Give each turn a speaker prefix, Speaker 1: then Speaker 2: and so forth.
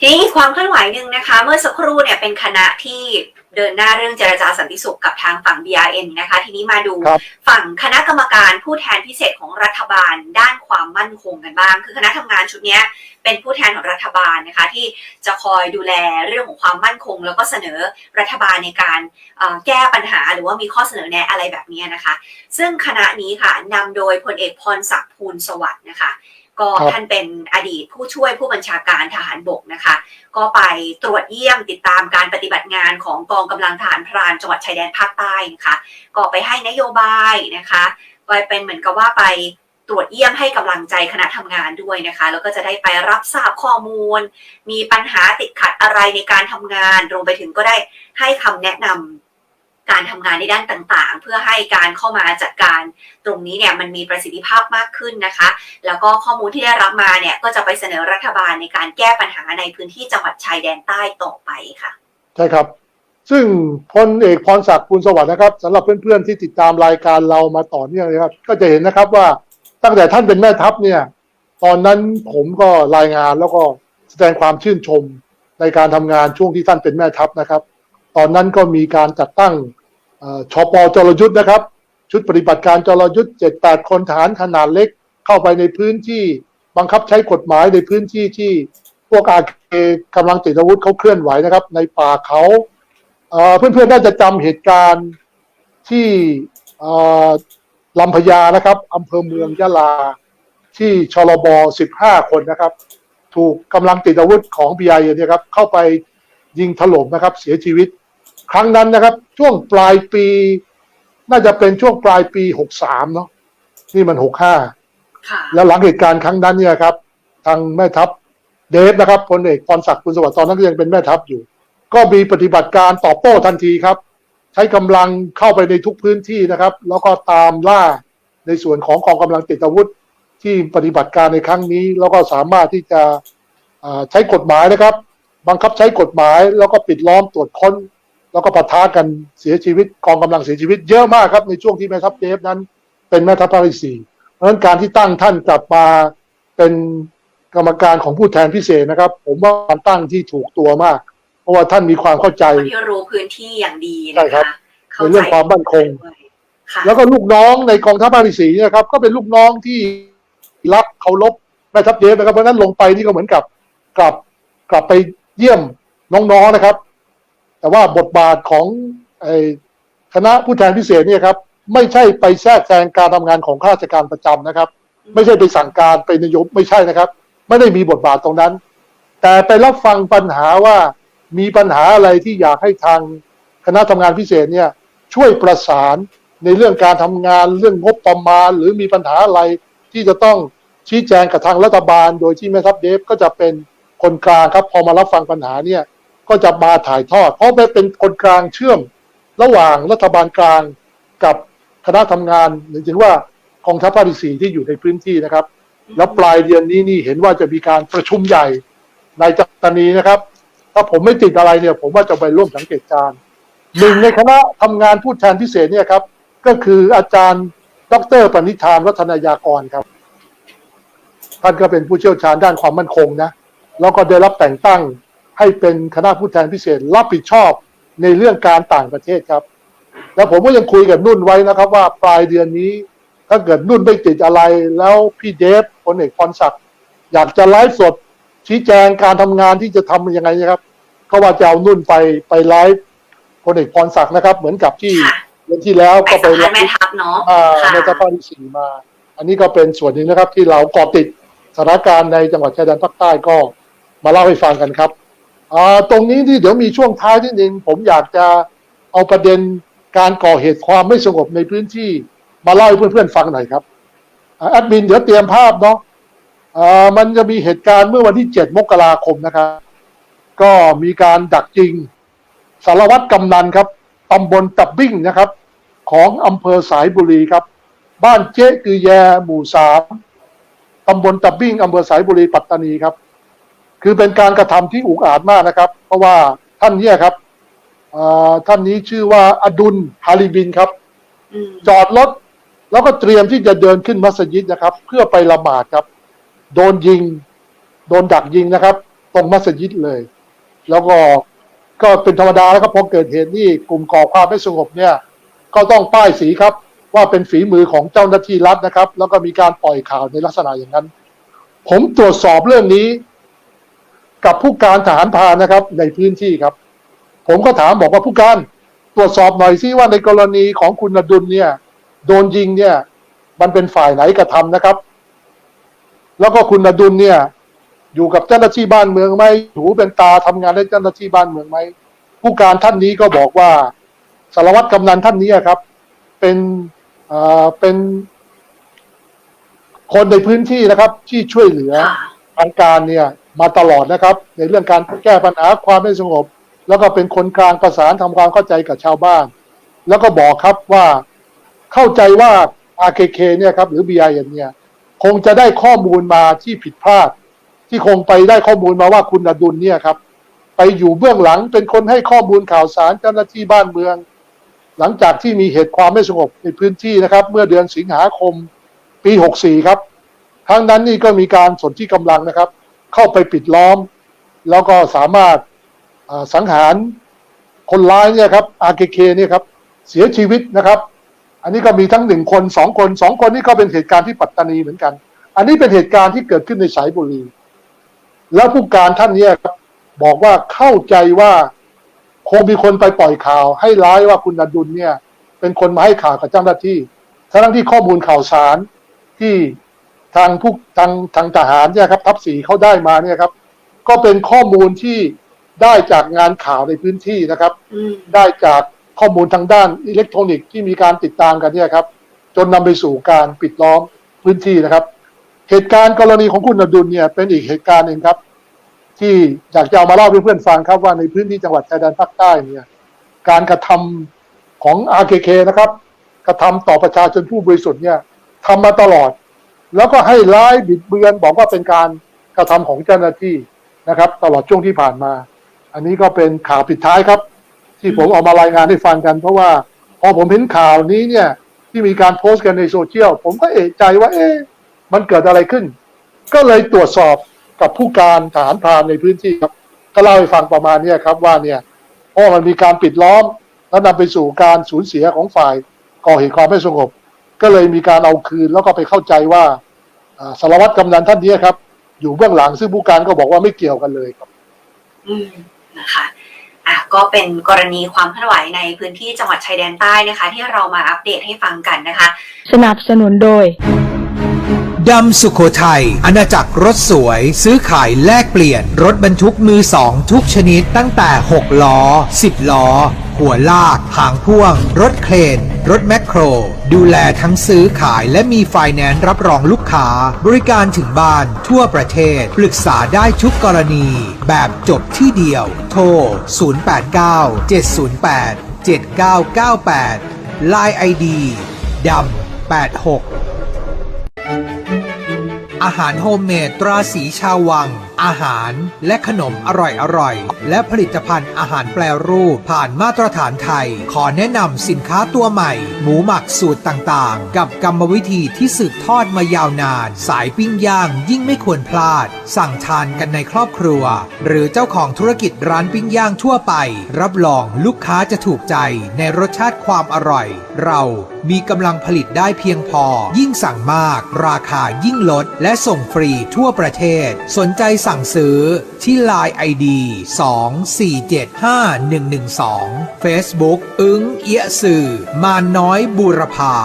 Speaker 1: ทีนี้อีกความเคลื่อนไหวหนึ่งนะคะ เมื่อสักครู่เนี่ยเป็นคณะที่เดินหน้าเรื่องเจรจาสันติสุขกับทางฝั่ง BRN นะคะ ทีนี้มาดู
Speaker 2: ครับ
Speaker 1: ฝั่งคณะกรรมการผู้แทนพิเศษของรัฐบาลด้านความมั่นคงกันบ้าง คือคณะทำงานชุดเนี้ยเป็นผู้แทนของรัฐบาลนะคะ ที่จะคอยดูแลเรื่องของความมั่นคง แล้วก็เสนอรัฐบาลในการเอ่อแก้ปัญหาหรือว่ามีข้อเสนอแนะอะไรแบบนี้นะคะ ซึ่งคณะนี้ค่ะนำโดยพลเอกพรศักดิ์ภูลสวัสดิ์นะคะ ก็ท่านเป็นอดีตผู้ช่วยผู้บัญชาการทหารบกนะคะ ก็ไปตรวจเยี่ยมติดตามการปฏิบัติงานของกองกำลังทหารพรานจังหวัดชายแดนภาคใต้นะคะก็ไปให้นโยบายนะคะไปเป็นเหมือนกับว่าไปตรวจเยี่ยมให้กำลังใจคณะทำงานด้วยนะคะ แล้วก็จะได้ไปรับทราบข้อมูล มีปัญหาติดขัดอะไรในการทำงานรวมไปถึงก็ได้ให้คำแนะนำ การทำงานในด้านต่างๆ เพื่อให้การเข้ามาจัดการตรงนี้เนี่ยมันมีประสิทธิภาพมากขึ้นนะคะ แล้วก็ข้อมูลที่ได้รับมาเนี่ยก็จะไปเสนอรัฐบาลในการแก้ปัญหาในพื้นที่จังหวัดชายแดนใต้ต่อไปค่ะ
Speaker 2: ใช่ครับ ซึ่งพลเอกพรศักดิ์ภูลสวัสดิ์นะครับสำหรับเพื่อนๆที่ติดตามรายการเรามาต่อเนื่องนะครับ ก็จะเห็นนะครับว่าตั้งแต่ท่านเป็นแม่ทัพเนี่ยตอนนั้นผมก็รายงานแล้วก็แสดงความชื่นชมในการทำงานช่วงที่ท่านเป็นแม่ทัพนะครับ ตอนนั้นก็มีการจัดตั้ง เอ่อชปจรยุทธ์นะครับ ชุดปฏิบัติการจรยุทธ์เจ็ดแปดคนฐานขนาดเล็ก เข้าไปในพื้นที่บังคับใช้กฎหมายในพื้นที่ที่พวกอาเคกำลังติดอาวุธเขาเคลื่อนไหวนะครับ ในป่าเขาเพื่อนๆน่าจะจำเหตุการณ์ที่ลำพญานะครับอำเภอเมืองยะลา ที่ชลบ 15 คนนะครับ ถูกกำลังติดอาวุธของบีไอเนี่ยครับเข้าไปยิงถล่มนะครับ เสียชีวิต ครั้งนั้นนะครับ ช่วงปลายปี น่าจะเป็นช่วงปลายปี63เนาะนี่มัน65
Speaker 1: ค่ะ
Speaker 2: แล้วหลังเหตุการณ์ครั้งนั้นเนี่ยครับ ทางแม่ทัพเดฟนะครับพลเอกพรศักดิ์คุณสวัสดิ์ตอนนั้นก็ยังเป็นแม่ทัพอยู่ ก็มีปฏิบัติการตอบโต้ทันทีครับ ใช้กำลังเข้าไปในทุกพื้นที่นะครับ แล้วก็ตามล่าในส่วนของกองกำลังติดอาวุธที่ปฏิบัติการในครั้งนี้ แล้วก็สามารถที่จะอ่าใช้กฎหมายนะครับ บังคับใช้กฎหมายแล้วก็ปิดล้อมตรวจค้น แล้วก็ปะทะกันเสียชีวิตกองกำลังเสียชีวิตเยอะมากครับในช่วงที่แม่ทัพเดฟนั้นเป็นแม่ทัพภาคที่สี่เพราะฉะนั้นการที่ตั้งท่านกลับมาเป็นกรรมการของผู้แทนพิเศษนะครับ ผมว่าการตั้งที่ถูกตัวมาก เพราะว่าท่านมีความเข้าใจ
Speaker 1: คนที่รู้พื้นที่อย่างดี
Speaker 2: ใช่
Speaker 1: นะ
Speaker 2: ครั
Speaker 1: คะ
Speaker 2: บ
Speaker 1: เข้า
Speaker 2: ในเรื่องความมั่นคง
Speaker 1: ด้วยค่ะ
Speaker 2: แล้วก็ลูกน้องในกองทัพภาคที่สี่เนะครับ ก็เป็นลูกน้องที่รักเคารพแม่ทัพเดฟนะครับเพราะฉะนั้นลงไปนี่ก็เหมือนกับกลับกลับไปเยี่ยมน้องๆนะครับ แต่ว่าบทบาทของคณะผู้แทนพิเศษเนี่ยครับ ไม่ใช่ไปแทรกแซงการทำงานของข้าราชการประจำนะครับ ไม่ใช่ไปสั่งการไปนายกไม่ใช่นะครับ ไม่ได้มีบทบาทตรงนั้น แต่ไปรับฟังปัญหาว่ามีปัญหาอะไรที่อยากให้ทางคณะทำงานพิเศษเนี่ยช่วยประสานในเรื่องการทำงานเรื่องงบประมาณ หรือมีปัญหาอะไรที่จะต้องชี้แจงกับทางรัฐบาล โดยที่แม่ทัพเดฟก็จะเป็นคนกลางครับพอมารับฟังปัญหาเนี่ย ก็จะมาถ่ายทอด เพราะไปเป็นคนกลางเชื่อม ระหว่างรัฐบาลกลางกับคณะทำงานหรือถึงว่ากองทัพภาคที่สี่ที่อยู่ในพื้นที่นะครับ แล้วปลายเดือนนี้นี่เห็นว่าจะมีการประชุมใหญ่ในจัตตานีนะครับ ถ้าผมไม่ติดอะไรเนี่ย ผมว่าจะไปร่วมสังเกตการหนึ่งในคณะทำงานผู้แทนพิเศษเนี่ยครับ ก็คืออาจารย์ ดรปณิธานวัฒนายากรครับ ท่านก็เป็นผู้เชี่ยวชาญด้านความมั่นคงนะ แล้วก็ได้รับแต่งตั้ง ให้เป็นคณะผู้แทนพิเศษรับผิดชอบในเรื่องการต่างประเทศครับ แล้วผมก็ยังคุยกับนุ่นไว้นะครับ ว่าปลายเดือนนี้ ถ้าเกิดนุ่นไม่ติดอะไร แล้วพี่เดฟพลเอกพรศักดิ์อยากจะไลฟ์สดชี้แจงการทำงานที่จะทำยังไงนะครับก็ว่าจะเอานุ่นไปไปไลฟ์พลเอกพรศักดิ์นะครับ เหมือนกับที่
Speaker 1: ค่ะ
Speaker 2: เดือนที่แล้ว
Speaker 1: ไป
Speaker 2: ก็ไป
Speaker 1: สัมภาษณ์
Speaker 2: ไล
Speaker 1: แม่
Speaker 2: ฟ์
Speaker 1: ทัพเนาะ
Speaker 2: อ่า
Speaker 1: ค่ะ
Speaker 2: ในสภาที่สี่มา อันนี้ก็เป็นส่วนหนึ่งนะครับ ที่เราเกาะติดสถานการณ์ในจังหวัดชายแดนภาคใต้ก็มาเล่าให้ฟังกันครับอ่า ตรงนี้ที่เดี๋ยวมีช่วงท้ายที่หนึ่งผมอยากจะเอาประเด็นการก่อเหตุความไม่สงบในพื้นที่มาเล่าให้เพื่อนๆฟังหน่อยครับอแอดมินเดี๋ยวเตรียมภาพเนาะมันจะมีเหตุการณ์เมื่อวันที่เจ็ดมกราคมนะครับ ก็มีการดักจริงสารวัตรกำนันครับตำบลตับบิ้งนะครับ ของอำเภอสายบุรีครับ บ้านเจ๊กือแยหมู่สามตำบลตับบิ้งอำเภอสายบุรีปัตตานีครับ คือเป็นการกระทำที่อุกอาจมากนะครับ เพราะว่าท่านเนี้ครับอ่าท่านนี้ชื่อว่าอดุลฮาริบินครับ
Speaker 1: อืม
Speaker 2: จอดรถแล้วก็เตรียมที่จะเดินขึ้นมัสยิดนะครับ เพื่อไปละหมาดครับ โดนยิง โดนดักยิงนะครับ ตรงมัสยิดเลย แล้วก็ก็เป็นธรรมดาแล้วก็พอเกิดเหตุนี่กลุ่มก่อความไม่สงบเนี่ย ก็ต้องป้ายสีครับ ว่าเป็นฝีมือของเจ้าหน้าที่รัฐนะครับ แล้วก็มีการปล่อยข่าวในลักษณะอย่างนั้น ผมตรวจสอบเรื่องนี้ กับผู้การทหารพานนะครับ ในพื้นที่ครับ ผมก็ถามบอกว่าผู้การตรวจสอบหน่อยซิว่าในกรณีของคุณอดุลเนี่ย โดนยิงเนี่ย มันเป็นฝ่ายไหนกระทำนะครับ แล้วก็คุณอดุลเนี่ย อยู่กับเจ้าหน้าที่บ้านเมืองไหมหูเป็นตาทำงานให้เจ้าหน้าที่บ้านเมืองไหมผู้การท่านนี้ก็บอกว่าสารวัตรกำนันท่านนี้ครับ เป็นเอ่อเป็นคนในพื้นที่นะครับ ที่ช่วยเหลือทางการเนี่ย มาตลอดนะครับ ในเรื่องการแก้ปัญหาความไม่สงบ แล้วก็เป็นคนกลางประสานทำความเข้าใจกับชาวบ้าน แล้วก็บอกครับว่าเข้าใจว่า RKK เนี่ยครับหรือ BIN เนี่ยคงจะได้ข้อมูลมาที่ผิดพลาด ที่คงไปได้ข้อมูลมาว่าคุณอดุลเนี่ยครับ ไปอยู่เบื้องหลังเป็นคนให้ข้อมูลข่าวสารเจ้าหน้าที่บ้านเมือง หลังจากที่มีเหตุความไม่สงบในพื้นที่นะครับ เมื่อเดือนสิงหาคมปี 64 ครับครั้งนั้นนี่ก็มีการสนที่กำลังนะครับ เข้าไปปิดล้อม แล้วก็สามารถสังหารคนร้ายเนี่ยครับ RKK เนี่ยครับ เสียชีวิตนะครับ อันนี้ก็มีทั้งหนึ่งคนสองคนสองคนนี่ก็เป็นเหตุการณ์ที่ปัตตานีเหมือนกัน อันนี้เป็นเหตุการณ์ที่เกิดขึ้นในสายบุรี แล้วผู้การท่านเนี้ครับบอกว่าเข้าใจว่าคงมีคนไปปล่อยข่าว ให้ร้ายว่าคุณอดุลเนี่ย เป็นคนมาให้ข่าวกับเจ้าหน้าที่ทั้งที่ข้อมูลข่าวสารที่ ทางผู้ทางทางทหารเนี่ยครับทัพสีเขาได้มาเนี่ยครับ ก็เป็นข้อมูลที่ได้จากงานข่าวในพื้นที่นะครับ
Speaker 1: อืม
Speaker 2: ได้จากข้อมูลทางด้านอิเล็กทรอนิกส์ที่มีการติดตามกันเนี่ยครับ จนนำไปสู่การปิดล้อมพื้นที่นะครับ เหตุการณ์กรณีของคุณอดุลเนี่ยเป็นอีกเหตุการณ์หนึ่งครับ ที่อยากจะเอามาเล่าให้เพื่อนๆฟังครับว่าในพื้นที่จังหวัดชายแดนภาคใต้เนี่ย การกระทำของ RKK นะครับ กระทำต่อประชาชนผู้บริสุทธิ์เนี่ยทำมาตลอด แล้วก็ให้ร้ายบิดเบือนบอกว่าเป็นการกระทำของเจ้าหน้าที่นะครับ ตลอดช่วงที่ผ่านมา อันนี้ก็เป็นข่าวปิดท้ายครับ ที่ผมเอามารายงานให้ฟังกัน เพราะว่าพอผมเห็นข่าวนี้เนี่ยที่มีการโพสต์กันในโซเชียลผมก็เอะใจว่าเอ๊ะมันเกิดอะไรขึ้น ก็เลยตรวจสอบกับผู้การทหารพรานในพื้นที่ครับก็เล่าให้ฟังประมาณนี้ครับว่าเนี่ยเพราะมันมีการปิดล้อม แล้วนำไปสู่การสูญเสียของฝ่ายก่อเหตุความไม่สงบ ก็เลยมีการเอาคืนแล้วก็ไปเข้าใจว่าอ่าสารวัตรกำนันท่านนี้ครับ อยู่เบื้องหลังซึ่งผู้การก็บอกว่าไม่เกี่ยวกันเลยครับ
Speaker 1: อืมนะคะอะก็เป็นกรณีความเคลื่อนไหวในพื้นที่จังหวัดชายแดนใต้นะคะ ที่เรามาอัปเดตให้ฟังกันนะคะ
Speaker 3: สนับสนุนโดย
Speaker 4: ดำสุโขทัยอาณาจักรรถสวย ซื้อขายแลกเปลี่ยน รถบรรทุกมือสองทุกชนิดตั้งแต่ 6 ล้อ 10 ล้อ หัวลาก หางพ่วง รถเครน รถแมคโคร ดูแลทั้งซื้อขายและมีไฟแนนซ์รับรองลูกค้า บริการถึงบ้านทั่วประเทศ ปรึกษาได้ทุกกรณี แบบจบที่เดียว โทร 089 708 7998 Line ID ดำ86 อาหารโฮมเมดตราสีชาววัง อาหารและขนมอร่อยๆและผลิตภัณฑ์อาหารแปรรูป ผ่านมาตรฐานไทย ขอแนะนำสินค้าตัวใหม่ หมูหมักสูตรต่างๆ กับกรรมวิธีที่สืบทอดมายาวนาน สายปิ้งย่างยิ่งไม่ควรพลาด สั่งทานกันในครอบครัว หรือเจ้าของธุรกิจร้านปิ้งย่างทั่วไป รับรองลูกค้าจะถูกใจในรสชาติความอร่อย เรามีกำลังผลิตได้เพียงพอ ยิ่งสั่งมาก ราคายิ่งลด และส่งฟรีทั่วประเทศ สนใจสั่งซื้อที่ Line ID 24751112 Facebook อึ้งเอียสื่อ มาน้อยบูรพา